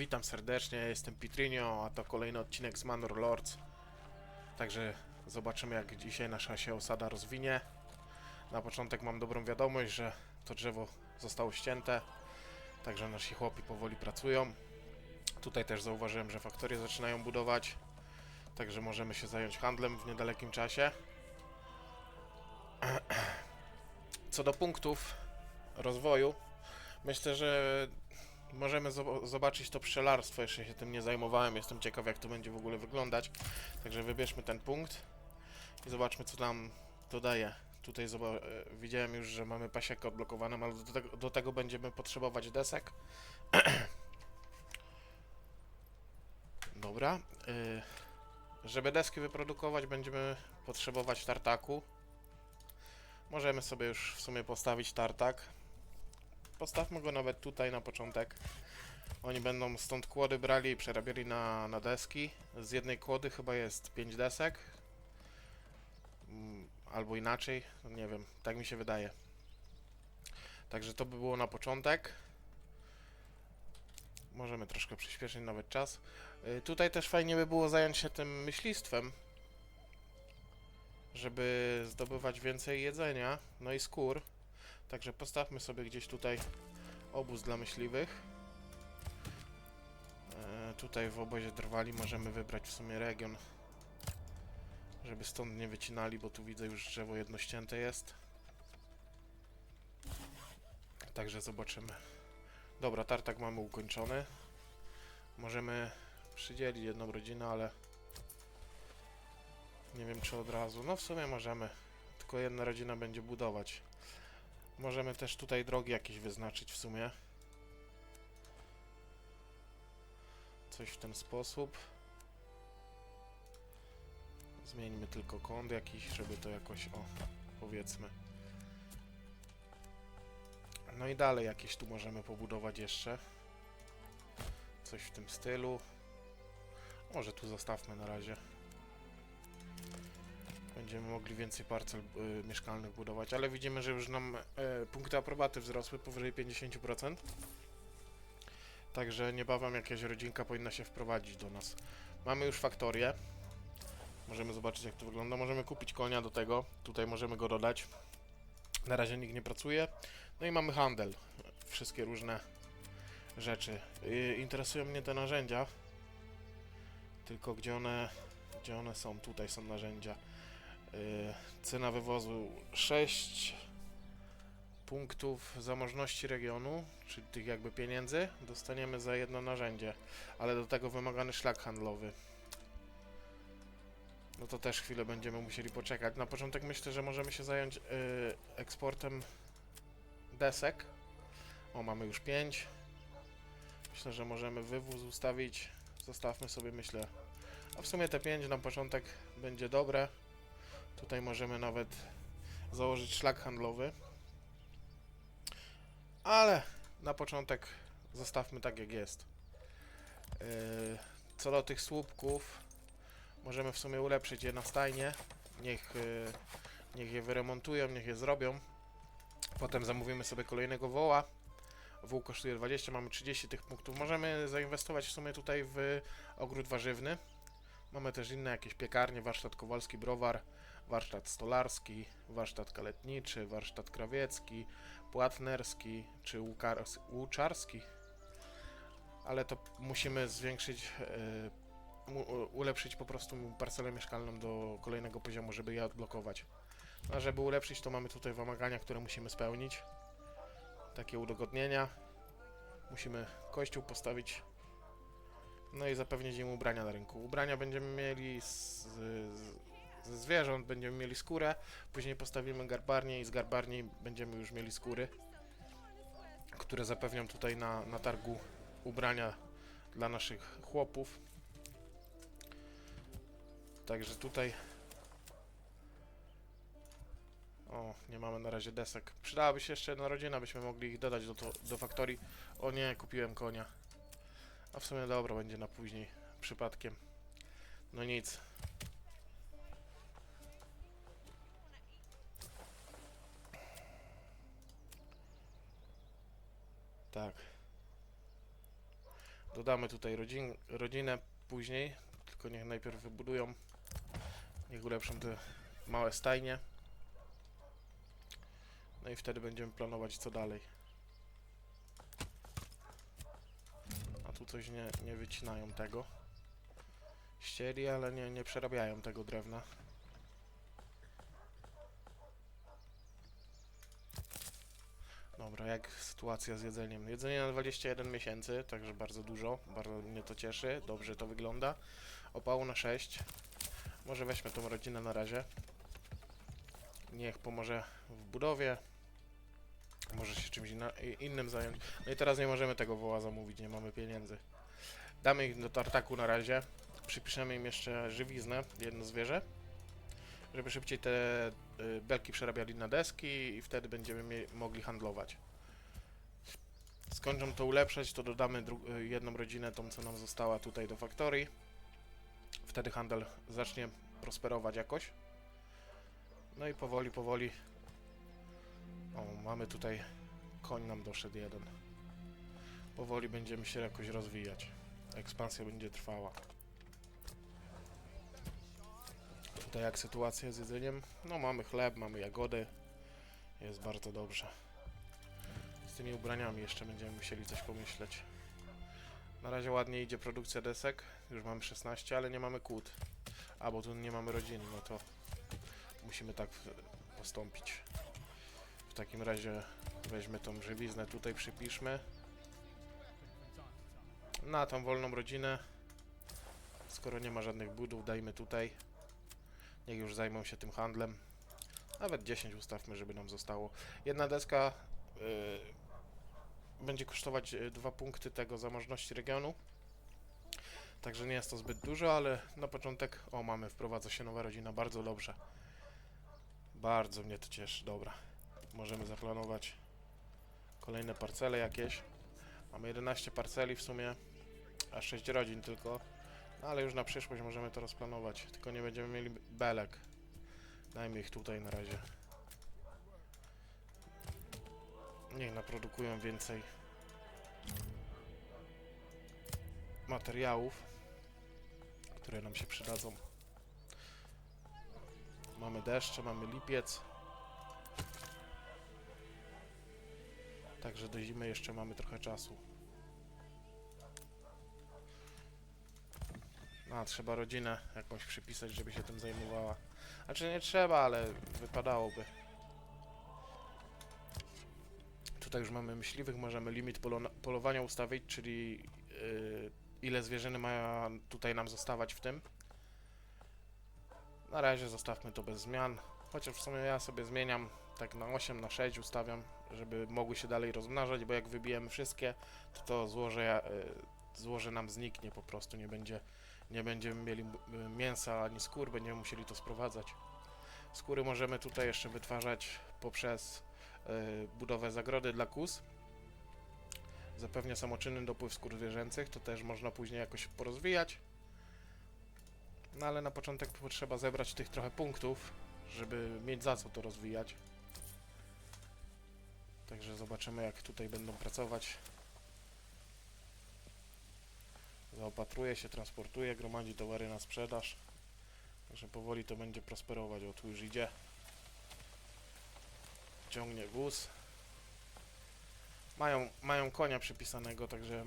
Witam serdecznie, jestem Pitrinio, a to kolejny odcinek z Manor Lords. Także zobaczymy jak dzisiaj nasza się osada rozwinie. Na początek mam dobrą wiadomość, że to drzewo zostało ścięte, także nasi chłopi powoli pracują. Tutaj też zauważyłem, że faktorie zaczynają budować, także możemy się zająć handlem w niedalekim czasie. Co do punktów rozwoju, myślę, że możemy zo- zobaczyć to pszczelarstwo. Jeszcze się tym nie zajmowałem. Jestem ciekaw, jak to będzie w ogóle wyglądać. Także wybierzmy ten punkt i zobaczmy, co nam to daje. Tutaj e, widziałem już, że mamy pasiekę odblokowaną, ale do tego, do tego będziemy potrzebować desek. Dobra. y, żeby deski wyprodukować, będziemy potrzebować tartaku. Możemy sobie już w sumie postawić tartak. Postawmy go nawet tutaj na początek. Oni będą stąd kłody brali i przerabiali na, na deski. Z jednej kłody chyba jest 5 desek. Mm, Albo inaczej, nie wiem, tak mi się wydaje. Także to by było na początek. Możemy troszkę przyspieszyć nawet czas. Y, Tutaj też fajnie by było zająć się tym myślistwem, żeby zdobywać więcej jedzenia, no i skór. Także postawmy sobie gdzieś tutaj obóz dla myśliwych. E, tutaj w obozie drwali możemy wybrać w sumie region, żeby stąd nie wycinali, bo tu widzę już drzewo jednościęte jest. Także zobaczymy. Dobra, tartak mamy ukończony. Możemy przydzielić jedną rodzinę, ale nie wiem czy od razu. No w sumie możemy. Tylko jedna rodzina będzie budować. Możemy też tutaj drogi jakieś wyznaczyć w sumie. Coś w ten sposób. Zmieńmy tylko kąt jakiś, żeby to jakoś, o, powiedzmy. No i dalej jakieś tu możemy pobudować jeszcze. Coś w tym stylu. Może tu zostawmy na razie. Będziemy mogli więcej parcel y, mieszkalnych budować, ale widzimy, że już nam e, punkty aprobaty wzrosły powyżej 50%. Także niebawem jakaś rodzinka powinna się wprowadzić do nas. Mamy już faktorię. Możemy zobaczyć jak to wygląda. Możemy kupić konia do tego. Tutaj możemy go dodać. Na razie nikt nie pracuje. No i mamy handel. Wszystkie różne rzeczy. Y, interesują mnie te narzędzia. Tylko gdzie one, gdzie one są? Tutaj są narzędzia. Y, Cena wywozu 6 punktów zamożności regionu, czyli tych jakby pieniędzy, dostaniemy za jedno narzędzie, ale do tego wymagany szlak handlowy. No to też chwilę będziemy musieli poczekać. Na początek myślę, że możemy się zająć y, eksportem desek. O, mamy już 5. Myślę, że możemy wywóz ustawić. Zostawmy sobie, myślę. A w sumie te 5 na początek będzie dobre. Tutaj możemy nawet założyć szlak handlowy. Ale na początek zostawmy tak jak jest. Yy, co do tych słupków, możemy w sumie ulepszyć je na stajnie. Niech, yy, niech je wyremontują, niech je zrobią. Potem zamówimy sobie kolejnego woła. Wół kosztuje 20, mamy 30 tych punktów. Możemy zainwestować w sumie tutaj w ogród warzywny. Mamy też inne jakieś piekarnie, warsztat kowalski, browar, warsztat stolarski, warsztat kaletniczy, warsztat krawiecki, płatnerski czy łuczarski. Ale to musimy zwiększyć, e, ulepszyć po prostu parcelę mieszkalną do kolejnego poziomu, żeby je odblokować. A żeby ulepszyć, to mamy tutaj wymagania, które musimy spełnić. Takie udogodnienia. Musimy kościół postawić no i zapewnić im ubrania na rynku. Ubrania będziemy mieli z, z, ze zwierząt, będziemy mieli skórę, później postawimy garbarnię i z garbarni będziemy już mieli skóry, które zapewnią tutaj na, na targu ubrania dla naszych chłopów. Także tutaj... O, nie mamy na razie desek. Przydałaby się jeszcze jedna rodzina, byśmy mogli ich dodać do, to, do faktorii. O nie, kupiłem konia. A w sumie dobra, będzie na później, przypadkiem. No nic. Tak. Dodamy tutaj rodzin, rodzinę później, tylko niech najpierw wybudują, niech ulepszą te małe stajnie. No i wtedy będziemy planować co dalej. A tu coś nie, nie wycinają tego. Ścieli, ale nie, nie przerabiają tego drewna. Dobra, jak sytuacja z jedzeniem? Jedzenie na 21 miesięcy, także bardzo dużo, bardzo mnie to cieszy, dobrze to wygląda. Opału na 6. Może weźmy tą rodzinę na razie. Niech pomoże w budowie. Może się czymś innym zająć. No i teraz nie możemy tego woła zamówić, nie mamy pieniędzy. Damy ich do tartaku na razie. Przypiszemy im jeszcze żywiznę, jedno zwierzę. Żeby szybciej te y, belki przerabiali na deski i wtedy będziemy mogli handlować. Skończą to ulepszać, to dodamy y, jedną rodzinę, tą co nam została tutaj do faktorii. Wtedy handel zacznie prosperować jakoś. No i powoli, powoli. O, mamy tutaj koń nam doszedł jeden. Powoli będziemy się jakoś rozwijać. Ekspansja będzie trwała. Tutaj jak sytuacja z jedzeniem? No mamy chleb, mamy jagody. Jest bardzo dobrze. Tymi ubraniami jeszcze będziemy musieli coś pomyśleć. Na razie ładnie idzie produkcja desek. Już mamy 16, ale nie mamy kłód. A, bo tu nie mamy rodziny, no to musimy tak postąpić. W takim razie weźmy tą żywiznę tutaj, przypiszmy. Na tą wolną rodzinę. Skoro nie ma żadnych budów, dajmy tutaj. Niech już zajmą się tym handlem. Nawet 10 ustawmy, żeby nam zostało. Jedna deska y, będzie kosztować 2 punkty tego zamożności regionu. Także nie jest to zbyt dużo, ale na początek, o mamy, wprowadza się nowa rodzina, bardzo dobrze. Bardzo mnie to cieszy, dobra. Możemy zaplanować kolejne parcele jakieś. Mamy 11 parceli w sumie, a 6 rodzin tylko. No ale już na przyszłość możemy to rozplanować. Tylko nie będziemy mieli belek. Dajmy ich tutaj na razie. Niech naprodukują więcej materiałów, które nam się przydadzą. Mamy deszcze, mamy lipiec. Także do zimy jeszcze mamy trochę czasu. A, trzeba rodzinę jakąś przypisać, żeby się tym zajmowała. Znaczy nie trzeba, ale wypadałoby. Tutaj już mamy myśliwych, możemy limit polo polowania ustawić, czyli yy, ile zwierzyny ma tutaj nam zostawać w tym. Na razie zostawmy to bez zmian. Chociaż w sumie ja sobie zmieniam tak na 8, na 6 ustawiam, żeby mogły się dalej rozmnażać, bo jak wybijemy wszystkie, to to złoże, yy, złoże nam zniknie po prostu, nie będzie nie będziemy mieli y, mięsa ani skór, będziemy musieli to sprowadzać. Skóry możemy tutaj jeszcze wytwarzać poprzez budowę zagrody dla kus. Zapewnia samoczynny dopływ skór zwierzęcych, to też można później jakoś porozwijać. No ale na początek potrzeba zebrać tych trochę punktów, żeby mieć za co to rozwijać. Także zobaczymy jak tutaj będą pracować. Zaopatruje się, transportuje, gromadzi towary na sprzedaż. Także powoli to będzie prosperować. O, tu już idzie. Ciągnie wóz. Mają, mają konia przypisanego, także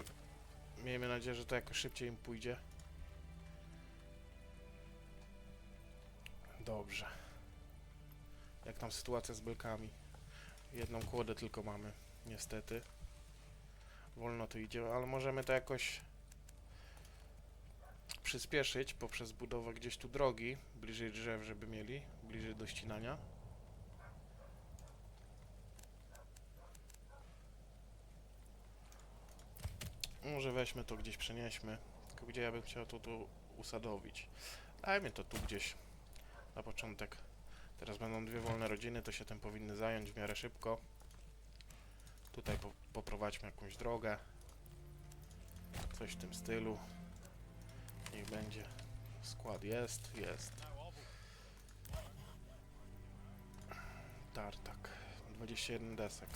miejmy nadzieję, że to jakoś szybciej im pójdzie. Dobrze. Jak tam sytuacja z belkami? Jedną kłodę tylko mamy, niestety. Wolno to idzie, ale możemy to jakoś przyspieszyć poprzez budowę gdzieś tu drogi, bliżej drzew, żeby mieli, bliżej do ścinania. Może weźmy to gdzieś, przenieśmy. Tylko gdzie ja bym chciał to tu usadowić? Dajmy to tu gdzieś na początek. Teraz będą dwie wolne rodziny, to się tym powinny zająć w miarę szybko. Tutaj po poprowadźmy jakąś drogę. Coś w tym stylu. Niech będzie. Skład jest, jest. Tartak. 21 desek.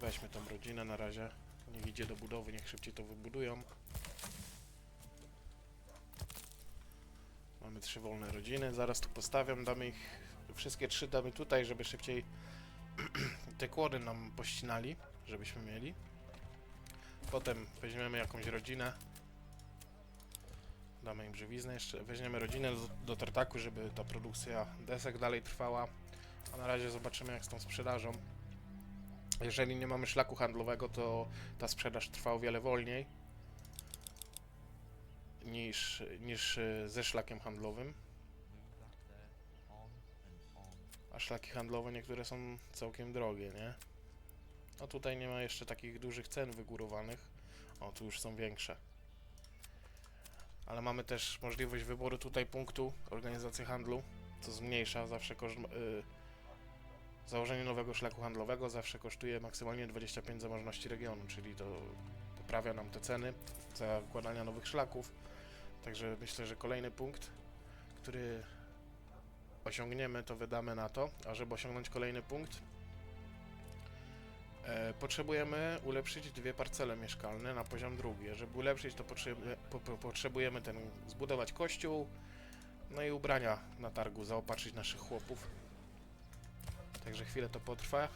Weźmy tą rodzinę na razie. Niech idzie do budowy, niech szybciej to wybudują. Mamy trzy wolne rodziny, zaraz tu postawiam, damy ich, wszystkie trzy damy tutaj, żeby szybciej te kłody nam pościnali, żebyśmy mieli. Potem weźmiemy jakąś rodzinę, damy im żywiznę jeszcze, weźmiemy rodzinę do, do tartaku, żeby ta produkcja desek dalej trwała, a na razie zobaczymy jak z tą sprzedażą. Jeżeli nie mamy szlaku handlowego, to ta sprzedaż trwa o wiele wolniej niż, niż y, ze szlakiem handlowym. A szlaki handlowe niektóre są całkiem drogie, nie? A tutaj nie ma jeszcze takich dużych cen wygórowanych. O, tu już są większe. Ale mamy też możliwość wyboru tutaj punktu organizacji handlu, co zmniejsza zawsze koszt. y, założenie nowego szlaku handlowego zawsze kosztuje maksymalnie 25 zamożności regionu, czyli to poprawia nam te ceny zakładania nowych szlaków. Także myślę, że kolejny punkt, który osiągniemy, to wydamy na to. A żeby osiągnąć kolejny punkt, e, potrzebujemy ulepszyć dwie parcele mieszkalne na poziom drugi. Żeby ulepszyć, to potrzebuje, po, po, potrzebujemy ten, zbudować kościół, no i ubrania na targu, zaopatrzyć naszych chłopów. Także chwilę to potrwa.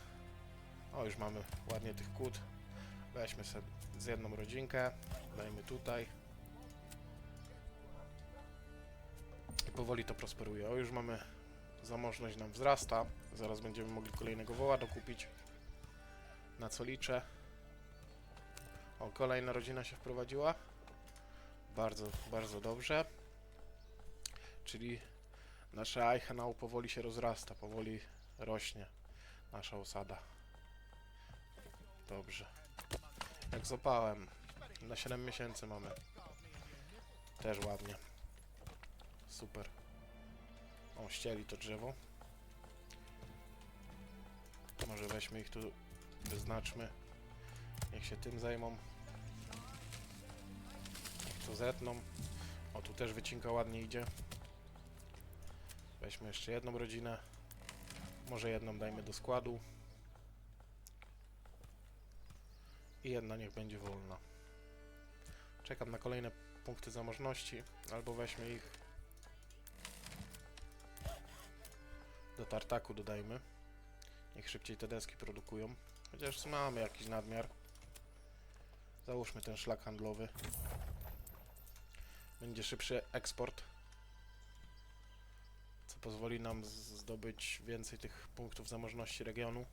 O, już mamy ładnie tych kłód. Weźmy sobie z jedną rodzinkę, dajmy tutaj. I powoli to prosperuje. O, już mamy zamożność nam wzrasta. Zaraz będziemy mogli kolejnego woła dokupić. Na co liczę. O, kolejna rodzina się wprowadziła. Bardzo, bardzo dobrze. Czyli nasze Eichenau powoli się rozrasta, powoli rośnie nasza osada. Dobrze. Jak z opałem. Na 7 miesięcy mamy. Też ładnie. Super. O, ścieli to drzewo. Może weźmy ich tu, wyznaczmy. Niech się tym zajmą. Niech to zetną. O, tu też wycinka ładnie idzie. Weźmy jeszcze jedną rodzinę. Może jedną dajmy do składu. I jedna niech będzie wolna. Czekam na kolejne punkty zamożności, albo weźmy ich do tartaku dodajmy. Niech szybciej te deski produkują. Chociaż mamy jakiś nadmiar. Załóżmy ten szlak handlowy. Będzie szybszy eksport co pozwoli nam zdobyć więcej tych punktów zamożności regionu,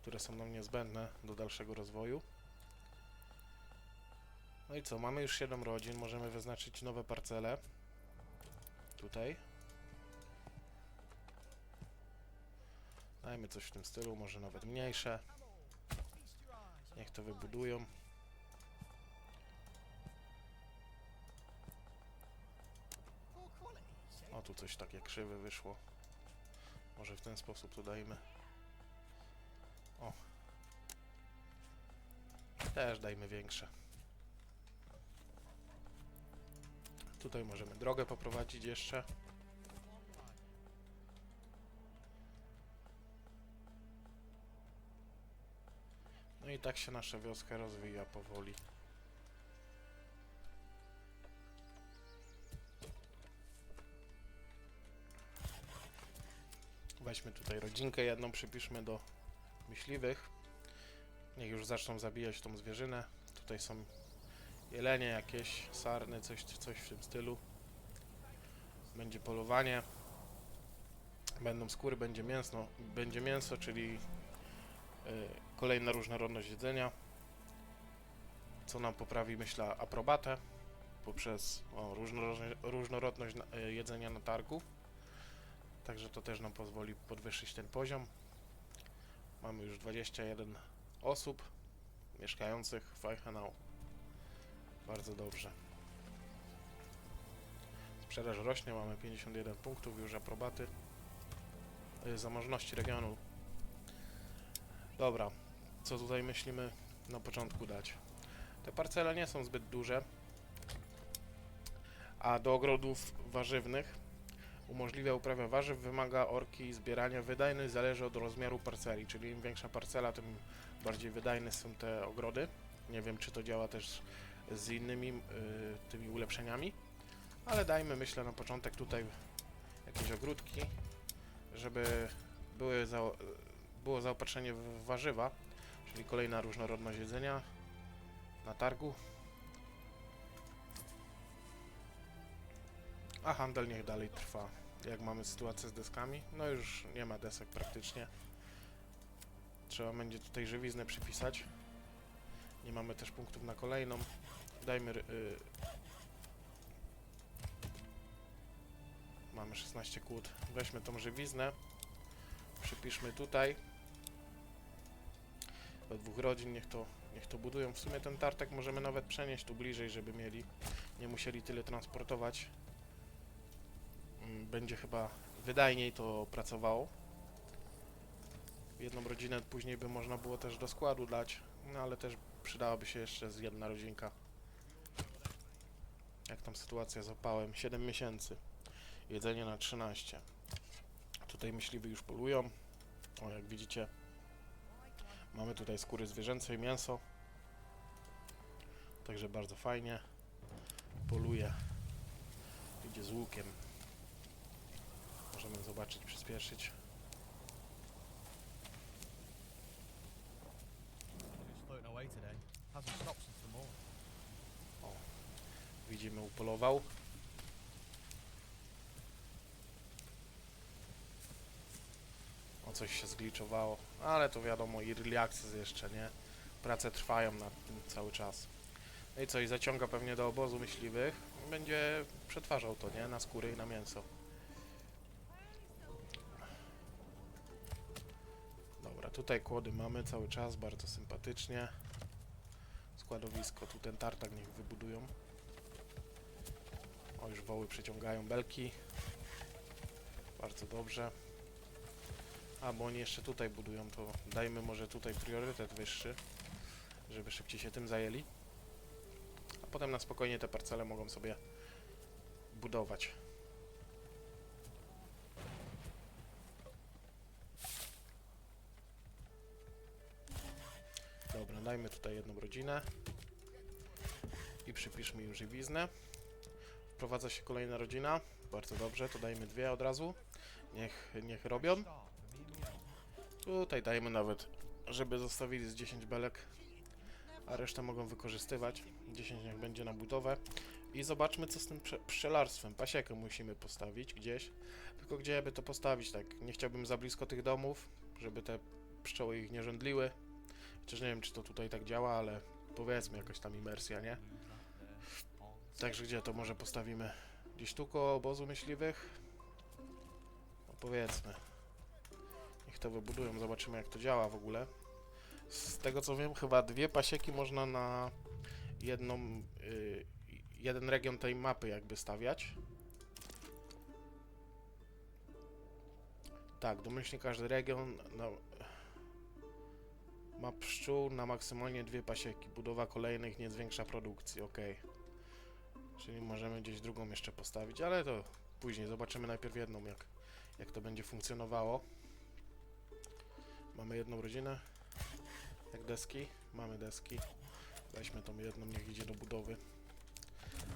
które są nam niezbędne do dalszego rozwoju. No i co, mamy już 7 rodzin, możemy wyznaczyć nowe parcele. Tutaj. Dajmy coś w tym stylu, może nawet mniejsze. Niech to wybudują. O, tu coś takie krzywe wyszło. Może w ten sposób to dajmy. O. Też dajmy większe. Tutaj możemy drogę poprowadzić jeszcze. No i tak się nasza wioska rozwija powoli. Weźmy tutaj rodzinkę jedną, przypiszmy do myśliwych. Niech już zaczną zabijać tą zwierzynę. Tutaj są jelenie jakieś, sarny, coś, coś w tym stylu. Będzie polowanie. Będą skóry, będzie mięso, będzie mięso, czyli y, kolejna różnorodność jedzenia. Co nam poprawi, myślę, aprobatę poprzez o, różnorodność, różnorodność y, jedzenia na targu. Także to też nam pozwoli podwyższyć ten poziom. Mamy już 21 osób mieszkających w Eichenau. Bardzo dobrze. Sprzedaż rośnie, mamy 51 punktów już aprobaty. y, Zamożności regionu. Dobra, co tutaj myślimy na początku dać? Te parcele nie są zbyt duże, a do ogrodów warzywnych umożliwia uprawę warzyw, wymaga orki zbierania wydajność, zależy od rozmiaru parceli, czyli im większa parcela, tym bardziej wydajne są te ogrody. Nie wiem, czy to działa też z innymi y, tymi ulepszeniami, ale dajmy, myślę, na początek tutaj jakieś ogródki, żeby były za, było zaopatrzenie w warzywa, czyli kolejna różnorodność jedzenia na targu. A handel niech dalej trwa. Jak mamy sytuację z deskami? No już nie ma desek praktycznie. Trzeba będzie tutaj żywiznę przypisać. Nie mamy też punktów na kolejną. Dajmy... ry- Y... Mamy 16 kłód. Weźmy tą żywiznę. Przypiszmy tutaj. Do dwóch rodzin niech to, niech to budują. W sumie ten tartek możemy nawet przenieść tu bliżej, żeby mieli. Nie musieli tyle transportować. Będzie chyba wydajniej to pracowało. Jedną rodzinę później by można było też do składu dać, no ale też przydałaby się jeszcze z jedna rodzinka. Jak tam sytuacja z opałem? 7 miesięcy. Jedzenie na 13. Tutaj myśliwi już polują. O, jak widzicie, mamy tutaj skóry zwierzęce i mięso. Także bardzo fajnie. Poluje. Idzie z łukiem. Możemy zobaczyć, przyspieszyć. Morning. Widzimy, upolował. O coś się zgliczowało, ale to wiadomo, early access jeszcze, nie? Prace trwają nad tym cały czas. No i co, i zaciąga pewnie do obozu myśliwych. Będzie przetwarzał to, nie? Na skóry i na mięso. Tutaj kłody mamy cały czas, bardzo sympatycznie. Składowisko, tu ten tartak niech wybudują. O, już woły przeciągają belki. Bardzo dobrze. A, bo oni jeszcze tutaj budują, to dajmy może tutaj priorytet wyższy, żeby szybciej się tym zajęli. A potem na spokojnie te parcele mogą sobie budować. Dobra, dajmy tutaj jedną rodzinę i przypiszmy im żywiznę. Wprowadza się kolejna rodzina. Bardzo dobrze, to dajmy dwie od razu. Niech, niech robią. Tutaj dajmy nawet, żeby zostawili z 10 belek, a resztę mogą wykorzystywać. 10 niech będzie na budowę. I zobaczmy, co z tym pszczelarstwem. Pasiekę musimy postawić gdzieś. Tylko gdzie by to postawić, tak? Nie chciałbym za blisko tych domów, żeby te pszczoły ich nie żądliły. Chociaż nie wiem, czy to tutaj tak działa, ale powiedzmy jakaś tam imersja, nie? Także gdzie to może postawimy? Gdzieś tu koło obozu myśliwych? No powiedzmy. Niech to wybudują, zobaczymy jak to działa w ogóle. Z tego co wiem, chyba dwie pasieki można na jedną, y, jeden region tej mapy jakby stawiać. Tak, domyślnie każdy region no, ma pszczół na maksymalnie dwie pasieki. Budowa kolejnych nie zwiększa produkcji, okej. Czyli możemy gdzieś drugą jeszcze postawić, ale to później zobaczymy najpierw jedną, jak, jak to będzie funkcjonowało. Mamy jedną rodzinę. Jak deski? Mamy deski. Weźmy tą jedną, niech idzie do budowy.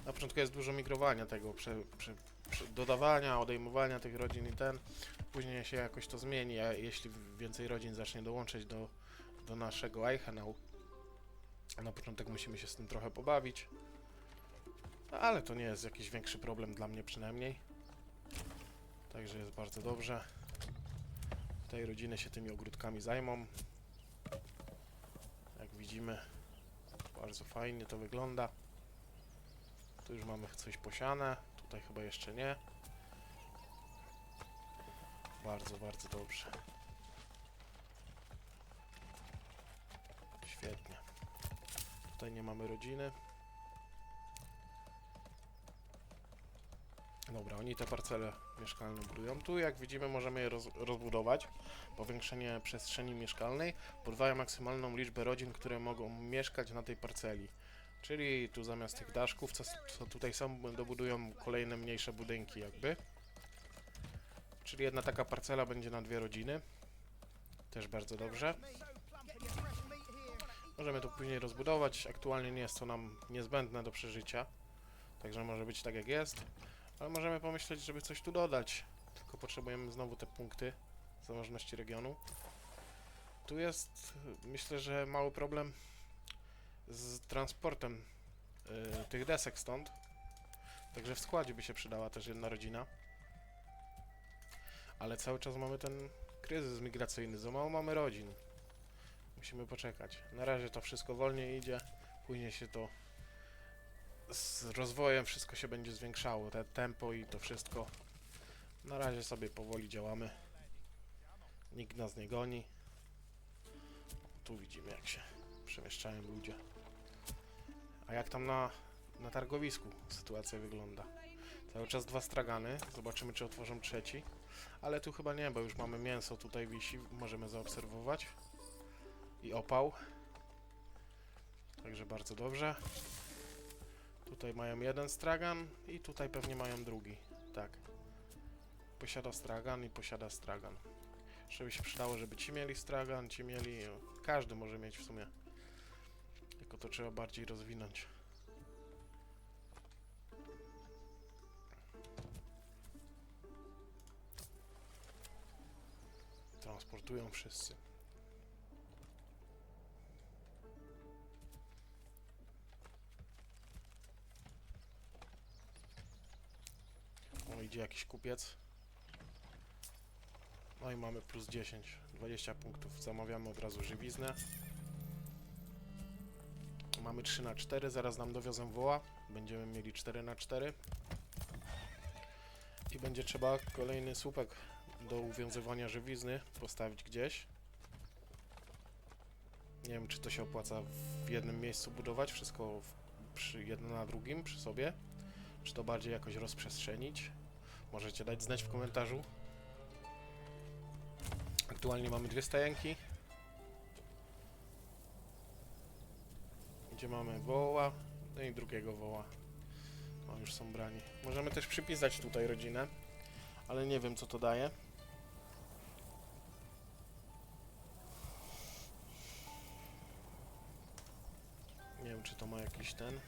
Na początku jest dużo migrowania tego, prze, prze, prze, dodawania, odejmowania tych rodzin i ten. Później się jakoś to zmieni, a jeśli więcej rodzin zacznie dołączyć do, do naszego Eichenau. Na początek musimy się z tym trochę pobawić. Ale to nie jest jakiś większy problem dla mnie przynajmniej. Także jest bardzo dobrze. Tutaj rodziny się tymi ogródkami zajmą. Jak widzimy, bardzo fajnie to wygląda. Tu już mamy coś posiane, tutaj chyba jeszcze nie. Bardzo, bardzo dobrze. Tutaj nie mamy rodziny. Dobra, oni te parcele mieszkalne budują. Tu, jak widzimy, możemy je roz, rozbudować. Powiększenie przestrzeni mieszkalnej podwaja maksymalną liczbę rodzin, które mogą mieszkać na tej parceli. Czyli tu zamiast tych daszków, co, co tutaj są, dobudują kolejne mniejsze budynki jakby. Czyli jedna taka parcela będzie na dwie rodziny. Też bardzo dobrze. Możemy to później rozbudować. Aktualnie nie jest to nam niezbędne do przeżycia. Także może być tak jak jest. Ale możemy pomyśleć, żeby coś tu dodać. Tylko potrzebujemy znowu te punkty zamożności regionu. Tu jest, myślę, że mały problem z transportem y, tych desek stąd. Także w składzie by się przydała też jedna rodzina. Ale cały czas mamy ten kryzys migracyjny, za mało mamy rodzin. Musimy poczekać. Na razie to wszystko wolniej idzie, później się to z rozwojem wszystko się będzie zwiększało, te tempo i to wszystko. Na razie sobie powoli działamy. Nikt nas nie goni. Tu widzimy jak się przemieszczają ludzie. A jak tam na, na targowisku sytuacja wygląda? Cały czas dwa stragany. Zobaczymy czy otworzą trzeci. Ale tu chyba nie, bo już mamy mięso tutaj wisi, możemy zaobserwować. I opał. Także bardzo dobrze. Tutaj mają jeden stragan i tutaj pewnie mają drugi. Tak. Posiada stragan i posiada stragan. Jeszcze by się przydało, żeby ci mieli stragan, ci mieli... Każdy może mieć w sumie. Tylko to trzeba bardziej rozwinąć. Transportują wszyscy. O, idzie jakiś kupiec. No i mamy plus 10, 20 punktów. Zamawiamy od razu żywiznę. Mamy 3 na 4, zaraz nam dowiozą woła. Będziemy mieli 4 na 4 I będzie trzeba kolejny słupek do uwiązywania żywizny postawić gdzieś. Nie wiem, czy to się opłaca w jednym miejscu budować, wszystko przy jedno na drugim, przy sobie. Czy to bardziej jakoś rozprzestrzenić? Możecie dać znać w komentarzu. Aktualnie mamy dwie stajenki. Gdzie mamy woła, no i drugiego woła. O, już są brani. Możemy też przypisać tutaj rodzinę, ale nie wiem co to daje. Nie wiem czy to ma jakiś ten.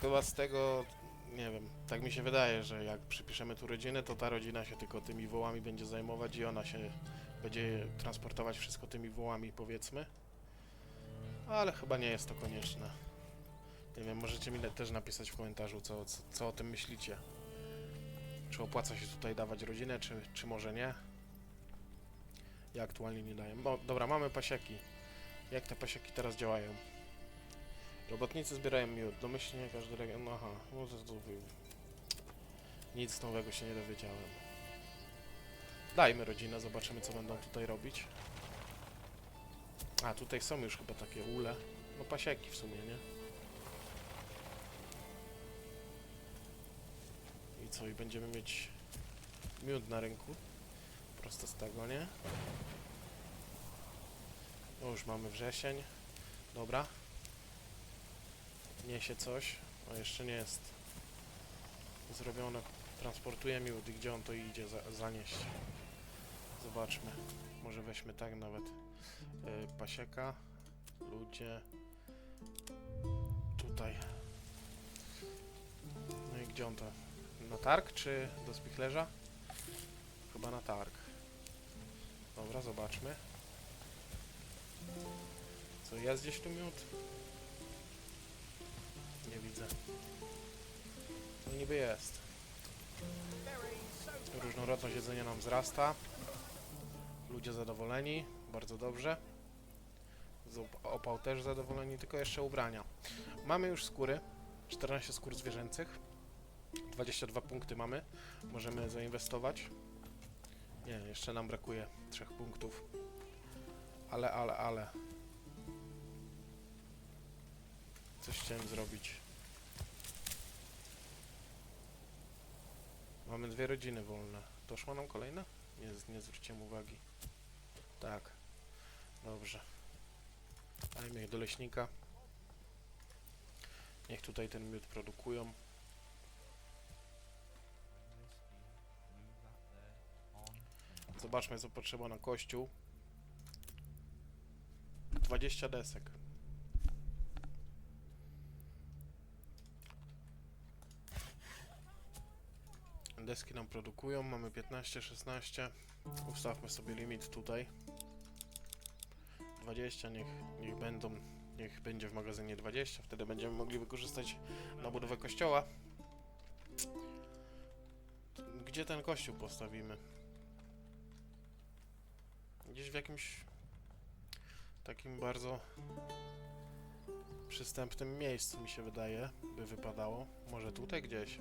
Chyba z tego, nie wiem, tak mi się wydaje, że jak przypiszemy tu rodzinę, to ta rodzina się tylko tymi wołami będzie zajmować i ona się będzie transportować wszystko tymi wołami, powiedzmy. Ale chyba nie jest to konieczne. Nie wiem, możecie mi też napisać w komentarzu, co, co, co o tym myślicie. Czy opłaca się tutaj dawać rodzinę, czy, czy może nie? Ja aktualnie nie daję. Bo, dobra, mamy pasieki. Jak te pasieki teraz działają? Robotnicy zbierają miód. Domyślnie każdy region... Aha, no to, wy- Nic nowego się nie dowiedziałem. Dajmy rodzinę, zobaczymy co będą tutaj robić. A, tutaj są już chyba takie ule. No pasieki w sumie, nie? I co, i będziemy mieć miód na rynku. Prosto z tego, nie? No już mamy wrzesień. Dobra. Niesie coś. O, jeszcze nie jest zrobione. Transportuje miód i gdzie on to idzie za zanieść. Zobaczmy. Może weźmy tak nawet. Yy, pasieka. Ludzie. Tutaj. No i gdzie on to? Na targ czy do spichlerza? Chyba na targ. Dobra, zobaczmy. Co, jest gdzieś tu miód? Nie widzę. No niby jest. Różnorodność jedzenia nam wzrasta. Ludzie zadowoleni, bardzo dobrze. Z op- opał też zadowoleni, tylko jeszcze ubrania. Mamy już skóry, 14 skór zwierzęcych. 22 punkty mamy, możemy zainwestować. Nie, jeszcze nam brakuje 3 punktów. Ale, ale, ale. Coś chciałem zrobić. Mamy dwie rodziny wolne. Doszła nam kolejna? Nie, nie zwróciłem uwagi. Tak. Dobrze. Dajmy ich do leśnika. Niech tutaj ten miód produkują. Zobaczmy co potrzeba na kościół. 20 desek. Deski nam produkują, mamy 15, 16. Ustawmy sobie limit tutaj. 20, niech, niech będą, niech będzie w magazynie 20, wtedy będziemy mogli wykorzystać na budowę kościoła. Gdzie ten kościół postawimy? Gdzieś w jakimś takim bardzo przystępnym miejscu mi się wydaje, by wypadało. Może tutaj gdzieś.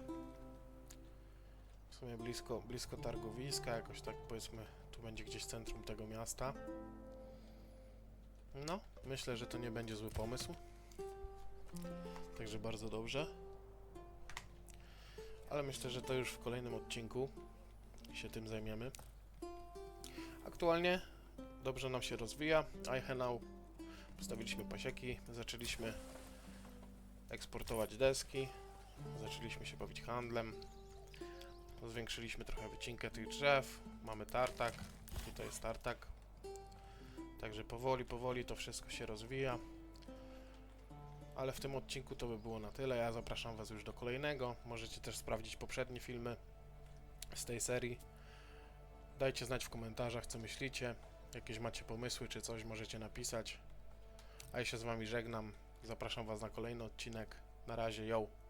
Sumie blisko, blisko targowiska, jakoś tak powiedzmy, tu będzie gdzieś centrum tego miasta. No, myślę, że to nie będzie zły pomysł. Także bardzo dobrze. Ale myślę, że to już w kolejnym odcinku się tym zajmiemy. Aktualnie dobrze nam się rozwija. iHenau postawiliśmy pasieki, zaczęliśmy eksportować deski, zaczęliśmy się bawić handlem. Zwiększyliśmy trochę wycinkę tych drzew. Mamy tartak. Tutaj jest tartak. Także powoli, powoli to wszystko się rozwija. Ale w tym odcinku to by było na tyle. Ja zapraszam Was już do kolejnego. Możecie też sprawdzić poprzednie filmy z tej serii. Dajcie znać w komentarzach, co myślicie. Jakieś macie pomysły czy coś, możecie napisać. A ja się z Wami żegnam. Zapraszam Was na kolejny odcinek. Na razie, yo!